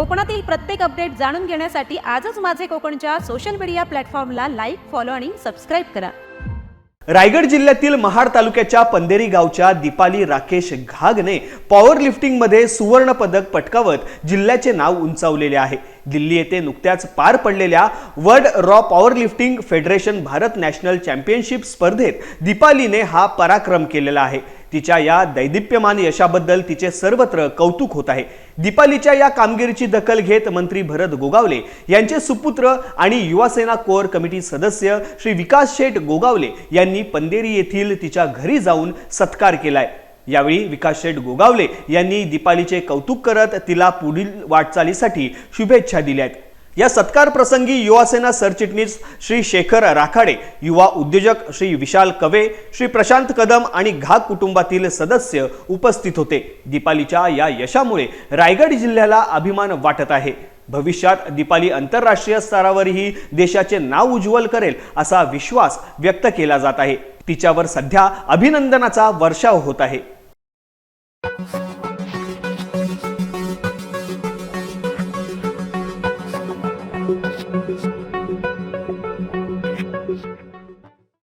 कोकणातील प्रत्येक अपडेट जाणून घेण्यासाठी आजच माझे कोकणच्या सोशल मीडिया प्लॅटफॉर्मला लाईक फॉलो आणि सबस्क्राईब करा. रायगड जिल्ह्यातील महाड तालुक्याच्या पंधेरी गावच्या दीपाली राकेश घागने पॉवर लिफ्टिंगमध्ये सुवर्ण पदक पटकावत जिल्ह्याचे नाव उंचावलेले आहे. दिल्ली येथे नुकत्याच पार पडलेल्या world raw powerlifting federation Bharat national championship स्पर्धेत दीपालीने हा पराक्रम केलेला आहे. तिच्या या दैदिप्यमान यशाबद्दल तिचे सर्वत्र कौतुक होत आहे. दीपालीच्या या कामगिरीची दखल घेत मंत्री भरत गोगावले यांचे सुपुत्र आणि युवासेना कोर कमिटी सदस्य श्री विकास शेठ गोगावले यांनी पंदेरी येथील तिच्या घरी जाऊन सत्कार केलाय. यावेळी विकास शेठ गोगावले यांनी दीपालीचे कौतुक करत तिला पुढील वाटचालीसाठी शुभेच्छा दिल्या आहेत या सत्कार प्रसंगी युवासेना सरचिटणीस श्री शेखर राखाडे युवा उद्योजक श्री विशाल कवे श्री प्रशांत कदम आणि घाग कुटुंबातील सदस्य उपस्थित होते. दीपालीच्या या यशामुळे रायगड जिल्ह्याला अभिमान वाटत आहे. भविष्यात दीपाली आंतरराष्ट्रीय स्तरावरही देशाचे नाव उज्ज्वल करेल असा विश्वास व्यक्त केला जात आहे. तिच्यावर सध्या अभिनंदनाचा वर्षाव होत आहे.